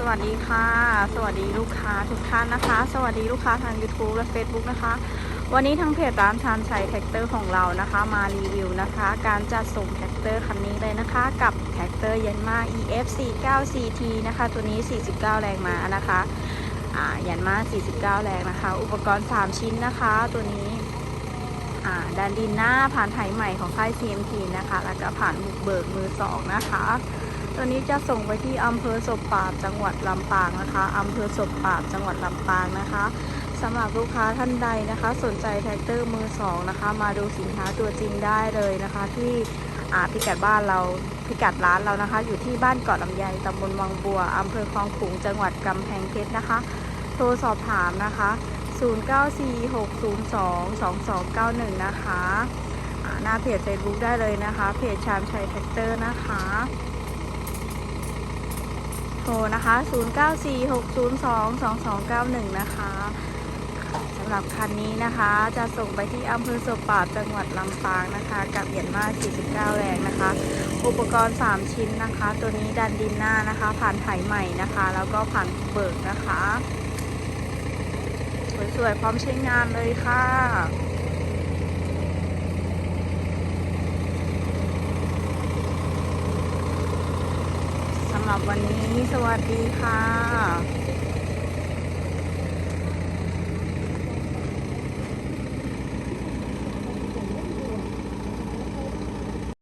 สวัสดีค่ะ สวัสดีลูกค้าทุกท่านนะคะ สวัสดีลูกค้าทาง YouTube และ Facebook นะคะ วันนี้ทางเพจร้านชานชัยแท็กเตอร์ของเรานะคะ มารีวิวนะคะ การจัดส่งแท็กเตอร์คันนี้เลยนะคะ กับแท็กเตอร์ยันมา EF 49 CT นะคะ ตัวนี้ 49 แรงม้านะคะอ่ายันมา 49 แรงนะคะ อุปกรณ์ 3 ชิ้นนะคะ ตัวนี้อ่าดันดินหน้าผ่านไถใหม่ของค่าย CMT นะคะ แล้วก็ผ่านบุกเบิกมือสองนะคะ ตัวนี้จะส่งไปที่อำเภอศพปราบจังหวัดลำปางนะคะอำเภอศพปราบจังหวัดลำปางนะคะสำหรับลูกค้าท่านใดนะคะ สนใจแท็กเตอร์มือสองนะคะ มาดูสินค้าตัวจริงได้เลยนะคะ ที่อ่าพิกัดบ้านเราพิกัดร้านเรานะคะ อยู่ที่บ้านเกาะลำไยตำบลวังบัวอำเภอคลองขลุงจังหวัดกำแพงเพชรนะคะ โทรสอบถามนะคะ 0946022291 นะคะอ่าหน้าเพจ Facebook ได้เลยนะคะ เพจชามชัยแท็กเตอร์นะคะ ทรนะคะ 0946022291 นะคะสำหรับคันนี้นะคะจะส่งไปที่อำเภอสบปาบจังหวัดลำปางนะคะ กับเหรียญมา49 แรงนะคะ อุปกรณ์ 3 ชิ้นนะคะ ตัวนี้ดันดินหน้านะคะ ผ่านไถใหม่นะคะ แล้วก็ผ่านเบิกนะคะ สวยๆพร้อมใช้งานเลยค่ะ หรับวันนี้ สวัสดีค่ะ